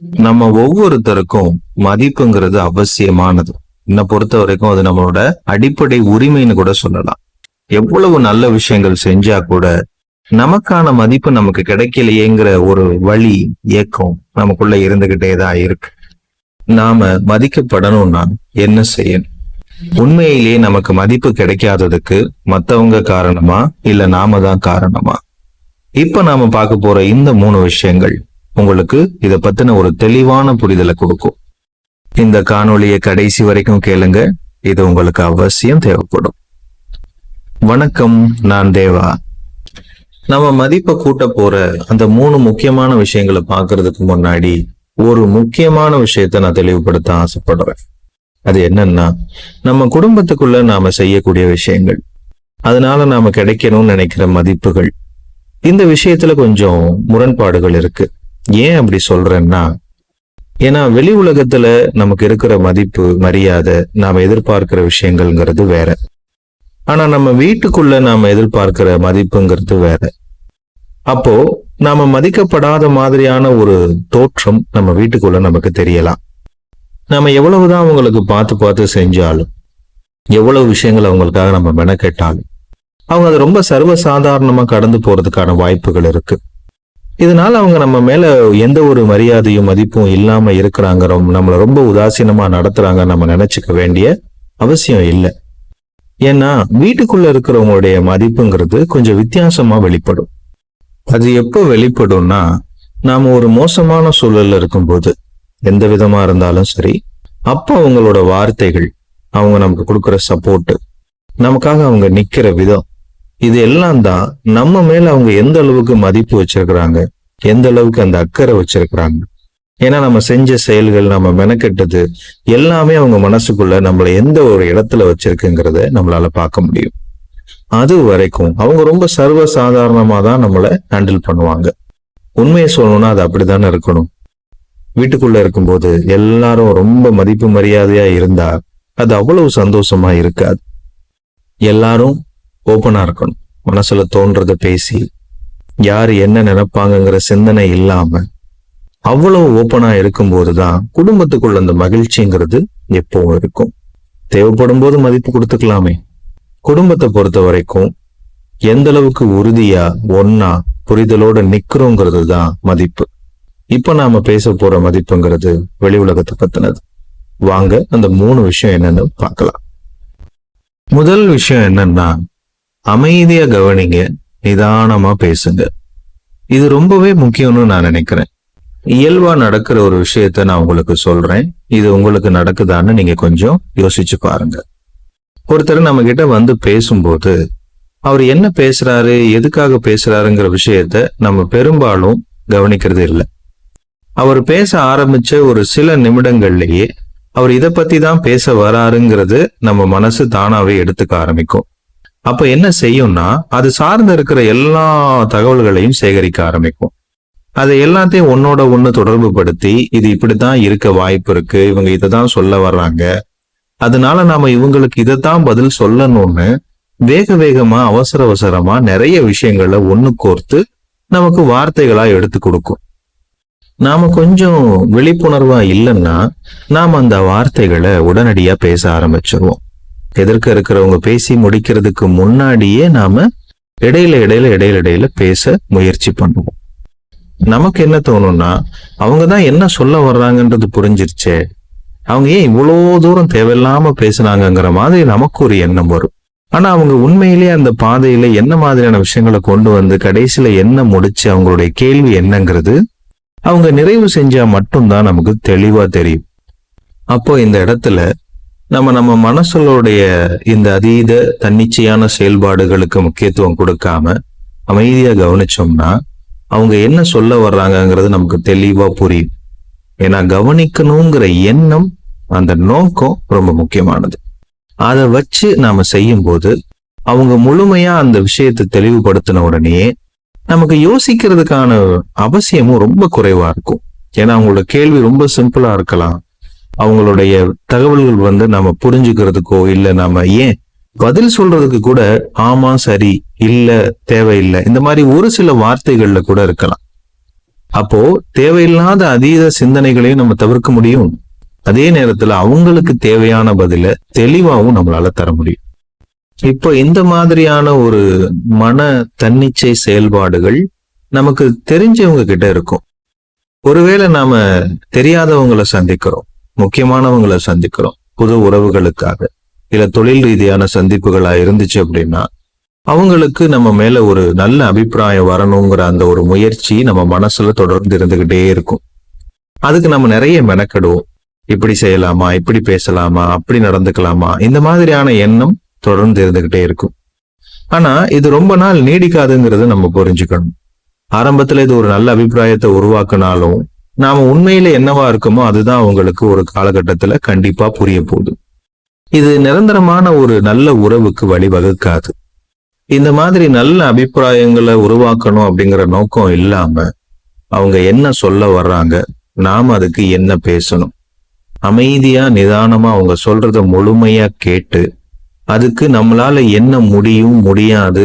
நம்ம ஒவ்வொருத்தருக்கும் மதிப்புங்கிறது அவசியமானது. என்னை பொறுத்த வரைக்கும் அது நம்மளோட அடிப்படை உரிமைன்னு கூட சொல்லலாம். எவ்வளவு நல்ல விஷயங்கள் செஞ்சா கூட நமக்கான மதிப்பு நமக்கு கிடைக்கலையேங்கிற ஒரு வழி ஏக்கம் நமக்குள்ள இருந்துகிட்டே தான் இருக்கு. நாம மதிக்கப்படணும்னா என்ன செய்யணும்? உண்மையிலேயே நமக்கு மதிப்பு கிடைக்காததுக்கு மத்தவங்க காரணமா? இல்ல நாம தான் காரணமா? இப்ப நாம பார்க்க போற இந்த மூணு விஷயங்கள். உங்களுக்கு இத பத்தின ஒரு தெளிவான புரிதலை கொடுக்கும். இந்த காணொளியை கடைசி வரைக்கும் கேளுங்க. இது உங்களுக்கு அவசியம் தேவைப்படும். வணக்கம் நான் தேவா. நம்ம மதிப்பை கூட்ட போற அந்த மூணு முக்கியமான விஷயங்களை பாக்குறதுக்கு முன்னாடி ஒரு முக்கியமான விஷயத்தை நான் தெளிவுபடுத்த ஆசைப்படுறேன். அது என்னன்னா நம்ம குடும்பத்துக்குள்ள நாம செய்யக்கூடிய விஷயங்கள். அதனால நாம கிடைக்கணும்னு நினைக்கிற மதிப்புகள். இந்த விஷயத்துல கொஞ்சம் முரண்பாடுகள் இருக்கு. ஏன் அப்படி சொல்றேன்னா ஏன்னா வெளி உலகத்துல நமக்கு இருக்கிற மதிப்பு மரியாதை நாம் எதிர்பார்க்கிற விஷயங்கள்ங்கிறது வேற. ஆனா நம்ம வீட்டுக்குள்ள நாம எதிர்பார்க்கிற மதிப்புங்கிறது வேற. அப்போ நாம மதிக்கப்படாத மாதிரியான ஒரு தோற்றம் நம்ம வீட்டுக்குள்ள நமக்கு தெரியலாம். நாம எவ்வளவுதான் அவங்களுக்கு பார்த்து பார்த்து செஞ்சாலும் எவ்வளவு விஷயங்கள் அவங்களுக்காக நம்ம மெனக்கெட்டாலும் அவங்க அது ரொம்ப சர்வசாதாரணமா கடந்து போறதுக்கான வாய்ப்புகள் இருக்கு. இதனால அவங்க நம்ம மேல எந்த ஒரு மரியாதையும் மதிப்பும் இல்லாம இருக்கிறாங்க ரொம்ப- ரொம்ப உதாசீனமா நடத்துறாங்க நம்ம நினைச்சுக்க வேண்டிய அவசியம் இல்லை. ஏன்னா வீட்டுக்குள்ள இருக்கிறவங்களுடைய மதிப்புங்கிறது கொஞ்சம் வித்தியாசமா வெளிப்படும். அது எப்போ வெளிப்படும்னா நாம ஒரு மோசமான சூழல்ல இருக்கும்போது எந்த விதமா இருந்தாலும் சரி அப்போ அவங்களோட வார்த்தைகள் அவங்க நமக்கு கொடுக்குற சப்போர்ட் நமக்காக அவங்க நிக்கிற விதம் இது எல்லாம் தான் நம்ம மேல அவங்க எந்த அளவுக்கு மதிப்பு வச்சிருக்கிறாங்க எந்த அளவுக்கு அந்த அக்கறை வச்சிருக்கிறாங்க. ஏன்னா நம்ம செஞ்ச செயல்கள் நம்ம மெனக்கெட்டது எல்லாமே அவங்க மனசுக்குள்ள நம்மளை எந்த ஒரு இடத்துல வச்சிருக்குங்கிறத நம்மளால பார்க்க முடியும். அது வரைக்கும் அவங்க ரொம்ப சர்வ சாதாரணமாக தான் நம்மளை ஹேண்டில் பண்ணுவாங்க. உண்மையை சொல்லணும்னா அது அப்படித்தானே இருக்கணும். வீட்டுக்குள்ள இருக்கும்போது எல்லாரும் ரொம்ப மதிப்பு மரியாதையா இருந்தா அது அவ்வளவு சந்தோஷமா இருக்காது. எல்லாரும் ஓப்பனா இருக்கணும். மனசுல தோன்றத பேசி யார் என்ன நினைப்பாங்கங்கிற சிந்தனை இல்லாம அவ்வளவு ஓப்பனா இருக்கும்போது தான் குடும்பத்துக்குள்ள அந்த மகிழ்ச்சிங்கிறது எப்பவும் இருக்கும். தேவைப்படும் போது மதிப்பு கொடுத்துக்கலாமே. குடும்பத்தை பொறுத்த வரைக்கும் எந்த அளவுக்கு உறுதியா ஒன்னா புரிதலோட நிக்கிறோங்கிறது தான் மதிப்பு. இப்ப நாம பேச போற மதிப்புங்கிறது வெளி உலகத்தை பத்தினது. வாங்க அந்த மூணு விஷயம் என்னன்னு பார்க்கலாம். முதல் விஷயம் என்னன்னா அமைதியா கவனிங்க நிதானமா பேசுங்க. இது ரொம்பவே முக்கியம்னு நான் நினைக்கிறேன். இயல்பா நடக்கிற ஒரு விஷயத்த நான் உங்களுக்கு சொல்றேன். இது உங்களுக்கு நடக்குதான்னு நீங்க கொஞ்சம் யோசிச்சு பாருங்க. ஒருத்தர் நம்ம கிட்ட வந்து பேசும்போது அவர் என்ன பேசுறாரு எதுக்காக பேசுறாருங்கிற விஷயத்த நம்ம பெரும்பாலும் கவனிக்கிறது இல்லை. அவர் பேச ஆரம்பிச்ச ஒரு சில நிமிடங்கள்லயே அவர் இத பத்தி தான் பேச வராருங்கிறது நம்ம மனசு தானாவே எடுத்துக்க ஆரம்பிக்கும். அப்ப என்ன செய்யும்னா அது சார்ந்து இருக்கிற எல்லா தகவல்களையும் சேகரிக்க ஆரம்பிக்கும். அதை எல்லாத்தையும் ஒன்னோட ஒண்ணு தொடர்பு படுத்தி இது இப்படித்தான் இருக்க வாய்ப்பு இருக்கு இவங்க இதைதான் சொல்ல வர்றாங்க. அதனால நாம இவங்களுக்கு இதைத்தான் பதில் சொல்லணும்னு வேக வேகமா அவசர அவசரமா நிறைய விஷயங்களை ஒண்ணு கோர்த்து நமக்கு வார்த்தைகளா எடுத்து கொடுக்கும். நாம கொஞ்சம் விழிப்புணர்வா இல்லைன்னா நாம அந்த வார்த்தைகளை உடனடியா பேச ஆரம்பிச்சிருவோம். எதிர்க்க இருக்கிறவங்க பேசி முடிக்கிறதுக்கு முன்னாடியே நாம இடையில இடையில இடையில இடையில பேச முயற்சி பண்ணுவோம். நமக்கு என்ன தோணும்னா அவங்க தான் என்ன சொல்ல வர்றாங்கன்றது புரிஞ்சிருச்சே. அவங்க ஏன் இவ்வளோ தூரம் தேவையில்லாம பேசுனாங்கங்கிற மாதிரி நமக்கு ஒரு எண்ணம் வரும். ஆனா அவங்க உண்மையிலேயே அந்த பாதையில என்ன மாதிரியான விஷயங்களை கொண்டு வந்து கடைசியில என்ன முடிச்சு அவங்களுடைய கேள்வி என்னங்கிறது அவங்க நிறைவு செஞ்சா மட்டும்தான் நமக்கு தெளிவா தெரியும். அப்போ இந்த இடத்துல நம்ம நம்ம மனசுகளுடைய இந்த அதீத தன்னிச்சையான செயல்பாடுகளுக்கு முக்கியத்துவம் கொடுக்காம அமைதியா கவனிச்சோம்னா அவங்க என்ன சொல்ல வர்றாங்கங்கிறது நமக்கு தெளிவா புரியும். ஏன்னா கவனிக்கணுங்கிற எண்ணம் அந்த நோக்கம் ரொம்ப முக்கியமானது. அதை வச்சு நாம செய்யும்போது அவங்க முழுமையா அந்த விஷயத்தை தெளிவுபடுத்தின உடனே நமக்கு யோசிக்கிறதுக்கான அவசியமும் ரொம்ப குறைவா இருக்கும். ஏன்னா அவங்களோட கேள்வி ரொம்ப சிம்பிளா இருக்கலாம். அவங்களுடைய தகவல்கள் வந்து நம்ம புரிஞ்சுக்கிறதுக்கோ இல்ல நம்ம ஏன் பதில் சொல்றதுக்கு கூட ஆமா சரி இல்ல தேவையில்லை. இந்த மாதிரி ஒரு சில வார்த்தைகள்ல கூட இருக்கலாம். அப்போ தேவையில்லாத அதீத சிந்தனைகளையும் நம்ம தவிர்க்க முடியும். அதே நேரத்துல அவங்களுக்கு தேவையான பதில தெளிவாகவும் நம்மளால தர முடியும். இப்போ இந்த மாதிரியான ஒரு மன தன்னிச்சை செயல்பாடுகள் நமக்கு தெரிஞ்சவங்க கிட்ட இருக்கும். ஒருவேளை நாம தெரியாதவங்களை சந்திக்கிறோம். முக்கியமானவங்களை சந்திக்கிறோம். புது உறவுகளுக்காக. இல்ல தொழில் ரீதியான சந்திப்புகளா இருந்துச்சு அப்படின்னா அவங்களுக்கு நம்ம மேல ஒரு நல்ல அபிப்பிராயம் வரணுங்கிற அந்த ஒரு முயற்சி நம்ம மனசுல தொடர்ந்து இருந்துகிட்டே இருக்கும். அதுக்கு நம்ம நிறைய மெனக்கெடுவோம். இப்படி செய்யலாமா இப்படி பேசலாமா அப்படி நடந்துக்கலாமா இந்த மாதிரியான எண்ணம் தொடர்ந்து இருந்துகிட்டே இருக்கும். ஆனா இது ரொம்ப நாள் நீடிக்காதுங்கிறத நம்ம புரிஞ்சுக்கணும். ஆரம்பத்துல இது ஒரு நல்ல அபிப்பிராயத்தை உருவாக்குனாலும் நாம உண்மையில என்னவா இருக்குமோ அதுதான் அவங்களுக்கு ஒரு காலகட்டத்துல கண்டிப்பா புரிய போகுது. இது நிரந்தரமான ஒரு நல்ல உறவுக்கு வழிவகுக்காது. இந்த மாதிரி நல்ல அபிப்பிராயங்களை உருவாக்கணும் அப்படிங்கிற நோக்கம் இல்லாம அவங்க என்ன சொல்ல வர்றாங்க நாம அதுக்கு என்ன பேசணும்? அமைதியா நிதானமா அவங்க சொல்றத முழுமையா கேட்டு அதுக்கு நம்மளால என்ன முடியும் முடியாது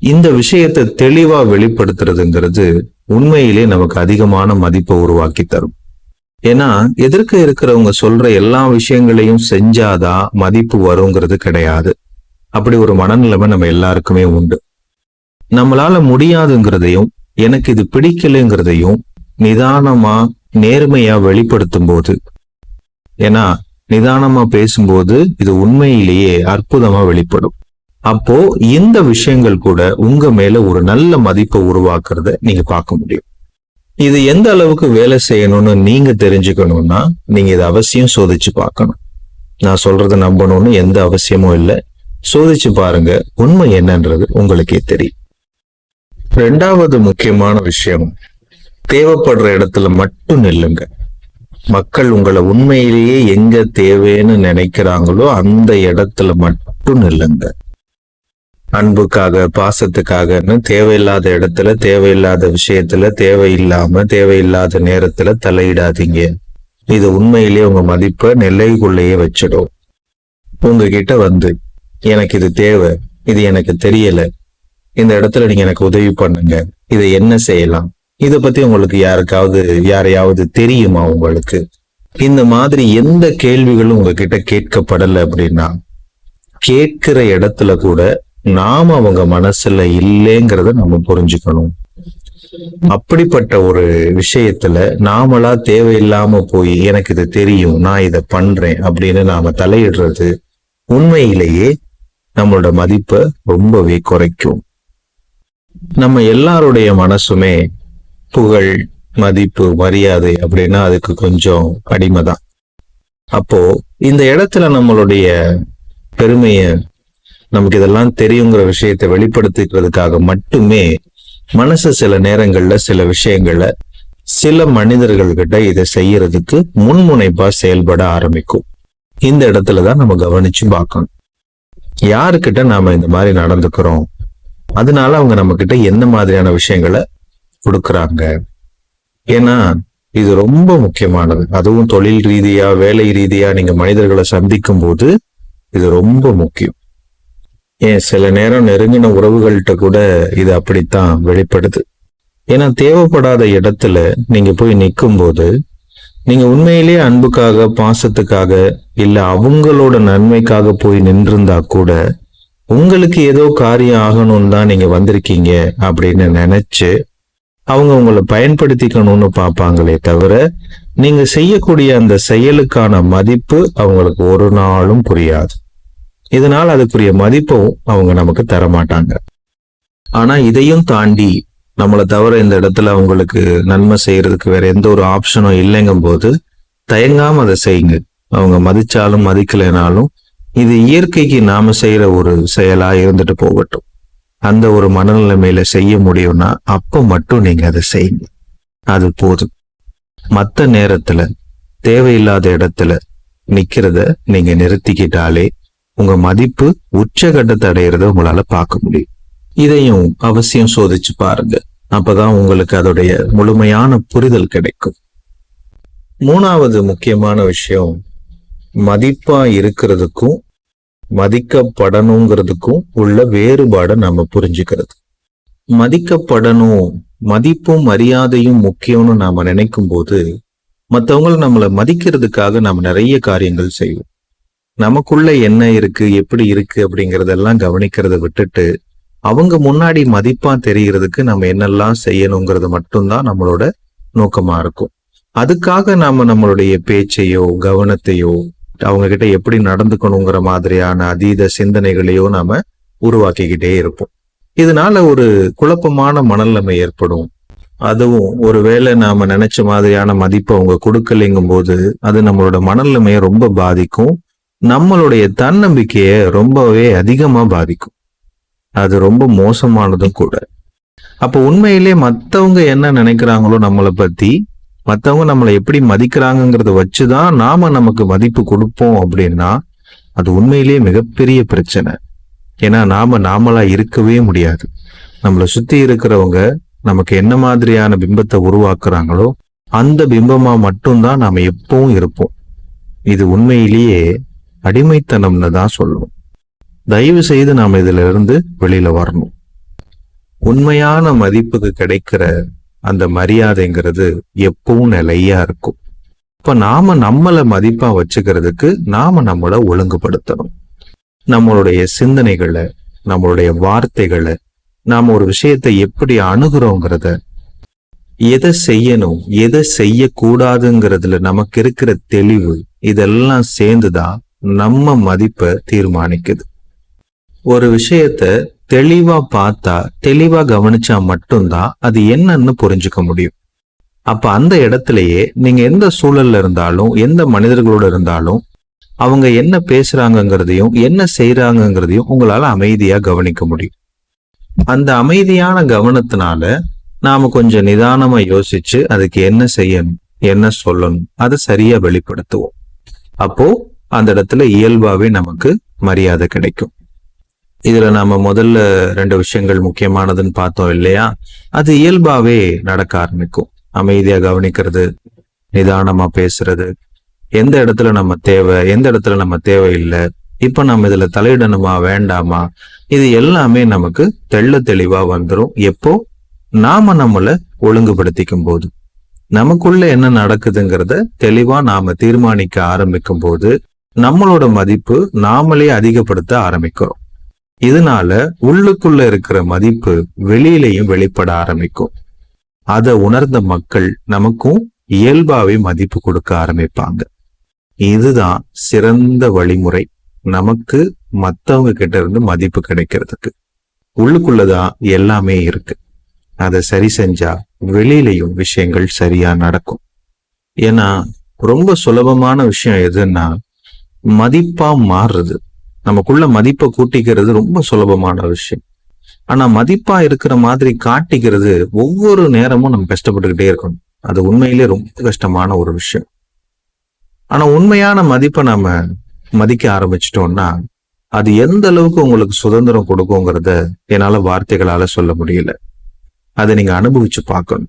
இந்த விஷயத்தை தெளிவா வெளிப்படுத்துறதுங்கிறது உண்மையிலே நமக்கு அதிகமான மதிப்பை உருவாக்கி தரும் ஏன்னா எதிர்க்க இருக்கிறவங்க சொல்ற எல்லா விஷயங்களையும் செஞ்சாதான் மதிப்பு வருங்கிறது கிடையாது. அப்படி ஒரு மனநிலைமை நம்ம எல்லாருக்குமே உண்டு. நம்மளால முடியாதுங்கிறதையும் எனக்கு இது பிடிக்கலைங்கிறதையும் நிதானமா நேர்மையா வெளிப்படுத்தும் போது ஏன்னா நிதானமா பேசும்போது இது உண்மையிலேயே அற்புதமா வெளிப்படும். அப்போ இந்த விஷயங்கள் கூட உங்க மேல ஒரு நல்ல மதிப்பை உருவாக்குறத நீங்க பார்க்க முடியும். இது எந்த அளவுக்கு வேலை செய்யணும்னு நீங்க தெரிஞ்சுக்கணும்னா நீங்க இதை அவசியம் சோதிச்சு பார்க்கணும். நான் சொல்றதை நம்பணும்னு எந்த அவசியமும் இல்லை. சோதிச்சு பாருங்க உண்மை என்னன்றது உங்களுக்கே தெரியும். ரெண்டாவது முக்கியமான விஷயம் தேவைப்படுற இடத்துல மட்டும் நில்லுங்க. மக்கள் உங்களை உண்மையிலேயே எங்க தேவைன்னு நினைக்கிறாங்களோ அந்த இடத்துல மட்டும் நில்லுங்க. அன்புக்காக பாசத்துக்காகன்னு தேவையில்லாத இடத்துல தேவையில்லாத விஷயத்துல தேவையில்லாம தேவையில்லாத நேரத்துல தலையிடாதீங்க. இது உண்மையிலே உங்க மதிப்பை நெல்லைக்குள்ளேயே வச்சிடும். உங்ககிட்ட வந்து எனக்கு இது தேவை இது எனக்கு தெரியல இந்த இடத்துல நீங்க எனக்கு உதவி பண்ணுங்க இதை என்ன செய்யலாம்? இதை பத்தி உங்களுக்கு யாருக்காவது யாரையாவது தெரியுமா உங்களுக்கு? இந்த மாதிரி எந்த கேள்விகளும் உங்ககிட்ட கேட்கப்படலை அப்படின்னா கேட்கிற இடத்துல கூட நாம அவங்க மனசுல இல்லைங்கிறத நம்ம புரிஞ்சுக்கணும். அப்படிப்பட்ட ஒரு விஷயத்துல நாமளா தேவையில்லாம போய் எனக்கு இது தெரியும் நான் இதை பண்றேன் அப்படின்னு நாம தலையிடுறது உண்மையிலேயே நம்மளோட மதிப்பை ரொம்பவே குறைக்கும். நம்ம எல்லாருடைய மனசுமே புகழ் மதிப்பு மரியாதை அப்படின்னா அதுக்கு கொஞ்சம் அடிமைதான். அப்போ இந்த இடத்துல நம்மளுடைய பெருமைய நமக்கு இதெல்லாம் தெரியுங்கிற விஷயத்தை வெளிப்படுத்திக்கிறதுக்காக மட்டுமே மனசு சில நேரங்கள்ல சில விஷயங்களை சில மனிதர்கள்கிட்ட இதை செய்யறதுக்கு முன்முனைப்பா செயல்பட ஆரம்பிக்கும். இந்த இடத்துல தான் நம்ம கவனிச்சு பார்க்கணும். யாருக்கிட்ட நாம இந்த மாதிரி நடந்துக்கிறோம்? அதனால அவங்க நம்ம கிட்ட எந்த மாதிரியான விஷயங்களை கொடுக்குறாங்க? ஏன்னா இது ரொம்ப முக்கியமானது. அதுவும் தொழில் ரீதியா வேலை ரீதியா நீங்க மனிதர்களை சந்திக்கும் போது இது ரொம்ப முக்கியம். ஏன் சில நேரம் நெருங்கின உறவுகள்கிட்ட கூட இது அப்படித்தான் வெளிப்படுது. ஏன்னா தேவைப்படாத இடத்துல நீங்க போய் நிற்கும் போது நீங்க உண்மையிலேயே அன்புக்காக பாசத்துக்காக இல்ல அவங்களோட நன்மைக்காக போய் நின்றிருந்தா கூட உங்களுக்கு ஏதோ காரியம் ஆகணும்னு தான் நீங்க வந்திருக்கீங்க அப்படின்னு நினைச்சு அவங்க உங்களை பயன்படுத்திக்கணும்னு பார்ப்பாங்களே தவிர நீங்க செய்யக்கூடிய அந்த செயலுக்கான மதிப்பு அவங்களுக்கு ஒரு நாளும் புரியாது. இதனால் அதுக்குரிய மதிப்பும் அவங்க நமக்கு தர மாட்டாங்க ஆனா இதையும் தாண்டி நம்மளை தவிர இந்த இடத்துல அவங்களுக்கு நன்மை செய்யறதுக்கு வேற எந்த ஒரு ஆப்ஷனும் இல்லைங்கும் போது தயங்காம அதை செய்யுங்க. அவங்க மதிச்சாலும் மதிக்கலைனாலும் இது இயற்கைக்கு நாம செய்யற ஒரு செயலா இருந்துட்டு போகட்டும். அந்த ஒரு மனநிலைமையில செய்ய முடியும்னா அப்ப மட்டும் நீங்க அதை செய்யுங்க. அது போதும். மத்த நேரத்துல தேவையில்லாத இடத்துல நிக்கிறத நீங்க நிறுத்திக்கிட்டாலே உங்க மதிப்பு உச்சகட்டத்தை அடையிறத உங்களால பார்க்க முடியும். இதையும் அவசியம் சோதிச்சு பாருங்க. அப்பதான் உங்களுக்கு அதோடைய முழுமையான புரிதல் கிடைக்கும். மூணாவது முக்கியமான விஷயம் மதிப்பா இருக்கிறதுக்கும் மதிக்கப்படணுங்கிறதுக்கும் உள்ள வேறுபாடை நம்ம புரிஞ்சுக்கிறது. மதிக்கப்படணும் மதிப்பும் மரியாதையும் முக்கியம்னு நாம நினைக்கும் போது மத்தவங்கள நம்மளை மதிக்கிறதுக்காக நாம நிறைய காரியங்கள் செய்வோம். நமக்குள்ள என்ன இருக்கு எப்படி இருக்கு அப்படிங்கறதெல்லாம் கவனிக்கிறத விட்டுட்டு அவங்க முன்னாடி மதிப்பா தெரிகிறதுக்கு நம்ம என்னெல்லாம் செய்யணுங்கிறது மட்டும்தான் நம்மளோட நோக்கமா இருக்கும். அதுக்காக நாம நம்மளுடைய பேச்சையோ கவனத்தையோ அவங்க கிட்ட எப்படி நடந்துக்கணுங்கிற மாதிரியான அதீத சிந்தனைகளையோ நாம உருவாக்கிக்கிட்டே இருப்போம். இதனால ஒரு குழப்பமான மனநிலைமை ஏற்படும். அதுவும் ஒருவேளை நாம நினைச்ச மாதிரியான மதிப்பை அவங்க கொடுக்கலைங்கும் போது அது நம்மளோட மனநிலைமையை ரொம்ப பாதிக்கும். நம்மளுடைய தன்னம்பிக்கையை ரொம்பவே அதிகமா பாதிக்கும். அது ரொம்ப மோசமானதும் கூட. அப்போ உண்மையிலே மத்தவங்க என்ன நினைக்கிறாங்களோ நம்மளை பத்தி மத்தவங்க நம்மளை எப்படி மதிக்கிறாங்கங்கிறத வச்சுதான் நாம நமக்கு மதிப்பு கொடுப்போம் அப்படின்னா அது உண்மையிலேயே மிகப்பெரிய பிரச்சனை. ஏன்னா நாம நாமளா இருக்கவே முடியாது. நம்மளை சுத்தி இருக்கிறவங்க நமக்கு என்ன மாதிரியான பிம்பத்தை உருவாக்குறாங்களோ அந்த பிம்பமா மட்டும்தான் நாம எப்பவும் இருப்போம். இது உண்மையிலேயே அடிமைத்தனம்னு தான் சொல்லுவோம். தயவு செய்து நாம இதுல இருந்து வெளியில வரணும். உண்மையான மதிப்புக்கு கிடைக்கிற அந்த மரியாதைங்கிறது எப்பவும் நிலையா இருக்கும். இப்ப நாம நம்மள மதிப்பா வச்சுக்கிறதுக்கு நாம நம்மளை ஒழுங்குபடுத்தணும். நம்மளுடைய சிந்தனைகளை நம்மளுடைய வார்த்தைகளை நாம ஒரு விஷயத்தை எப்படி அணுகிறோங்கிறத எதை செய்யணும் எதை செய்யக்கூடாதுங்கிறதுல நமக்கு இருக்கிற தெளிவு இதெல்லாம் சேர்ந்துதான் நம்ம மதிப்பை தீர்மானிக்குது. ஒரு விஷயத்த தெளிவா பார்த்தா தெளிவா கவனிச்சா மட்டும்தான் அது என்னன்னு புரிஞ்சுக்க முடியும். அப்ப அந்த இடத்துலயே நீங்க எந்த சூழல்ல இருந்தாலும் எந்த மனிதர்களோட இருந்தாலும் அவங்க என்ன பேசுறாங்கங்கிறதையும் என்ன செய்யறாங்கங்கிறதையும் உங்களால அமைதியா கவனிக்க முடியும். அந்த அமைதியான கவனத்தினால நாம கொஞ்சம் நிதானமா யோசிச்சு அதுக்கு என்ன செய்யணும் என்ன சொல்லணும் அதை சரியா வெளிப்படுத்துவோம். அப்போ அந்த இடத்துல இயல்பாவே நமக்கு மரியாதை கிடைக்கும். இதுல நாம முதல்ல ரெண்டு விஷயங்கள் முக்கியமானதுன்னு பார்த்தோம் இல்லையா? அது இயல்பாவே நடக்க ஆரம்பிக்கும். அமைதியா கவனிக்கிறது நிதானமா பேசுறது. எந்த இடத்துல நம்ம தேவை எந்த இடத்துல நம்ம தேவையில்லை இப்ப நம்ம இதுல தலையிடணுமா வேண்டாமா? இது எல்லாமே நமக்கு தெள்ள தெளிவா வந்துரும். எப்போ? நாம நம்மளை ஒழுங்குபடுத்திக்கும் போது. நமக்குள்ள என்ன நடக்குதுங்கிறத தெளிவா நாம தீர்மானிக்க ஆரம்பிக்கும் போது நம்மளோட மதிப்பு நாமளே அதிகப்படுத்த ஆரம்பிக்கிறோம். இதனால உள்ளுக்குள்ள இருக்கிற மதிப்பு வெளியிலையும் வெளிப்பட ஆரம்பிக்கும். அதை உணர்ந்த மக்கள் நமக்கும் இயல்பாவே மதிப்பு கொடுக்க ஆரம்பிப்பாங்க. இதுதான் சிறந்த வழிமுறை. நமக்கு மத்தவங்க கிட்ட இருந்து மதிப்பு கிடைக்கிறதுக்கு. உள்ளுக்குள்ளதான் எல்லாமே இருக்கு. அதை சரி செஞ்சா வெளியிலையும் விஷயங்கள் சரியா நடக்கும். ஏன்னா ரொம்ப சுலபமான விஷயம் எதுன்னா மதிப்பா மாறுறது. நமக்குள்ள மதிப்பை கூட்டிக்கிறது ரொம்ப சுலபமான விஷயம். ஆனா மதிப்பா இருக்கிற மாதிரி காட்டிக்கிறது ஒவ்வொரு நேரமும் நம்ம கஷ்டப்பட்டுக்கிட்டே இருக்கணும். அது உண்மையிலே ரொம்ப கஷ்டமான ஒரு விஷயம். ஆனா உண்மையான மதிப்பை நாம மதிக்க ஆரம்பிச்சிட்டோம்னா அது எந்த அளவுக்கு உங்களுக்கு சுதந்திரம் கொடுக்குங்கிறத என்னால வார்த்தைகளால சொல்ல முடியல. அதை நீங்க அனுபவிச்சு பார்க்கணும்.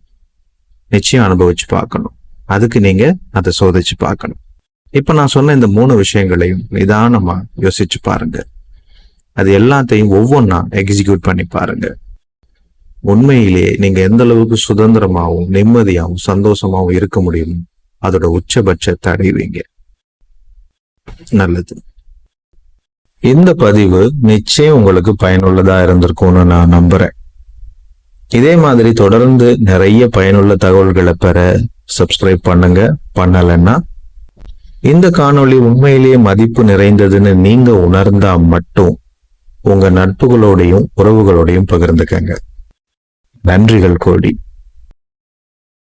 நிச்சயம் அனுபவிச்சு பார்க்கணும். அதுக்கு நீங்க அதை சோதிச்சு பார்க்கணும். இப்ப நான் சொன்ன இந்த மூணு விஷயங்களையும் நிதானமா யோசிச்சு பாருங்க. அது எல்லாத்தையும் ஒவ்வொன்னா எக்ஸிக்யூட் பண்ணி பாருங்க. உண்மையிலேயே நீங்க எந்த அளவுக்கு சுதந்திரமாவும் நிம்மதியாவும் சந்தோஷமாவும் இருக்க முடியும் அதோட உச்சபட்சத்தை அடைவீங்க. நல்லது. இந்த பதிவு நிச்சயம் உங்களுக்கு பயனுள்ளதா இருந்திருக்கும்னு நான் நம்புறேன். இதே மாதிரி தொடர்ந்து நிறைய பயனுள்ள தகவல்களை பெற சப்ஸ்கிரைப் பண்ணுங்க. பண்ணலைன்னா இந்த காணொளி உண்மையிலேயே மதிப்பு நிறைந்ததுன்னு நீங்க உணர்ந்தா மட்டும் உங்க நட்புகளோடையும் உறவுகளோடையும் பகிர்ந்துக்கங்க. நன்றிகள் கோடி.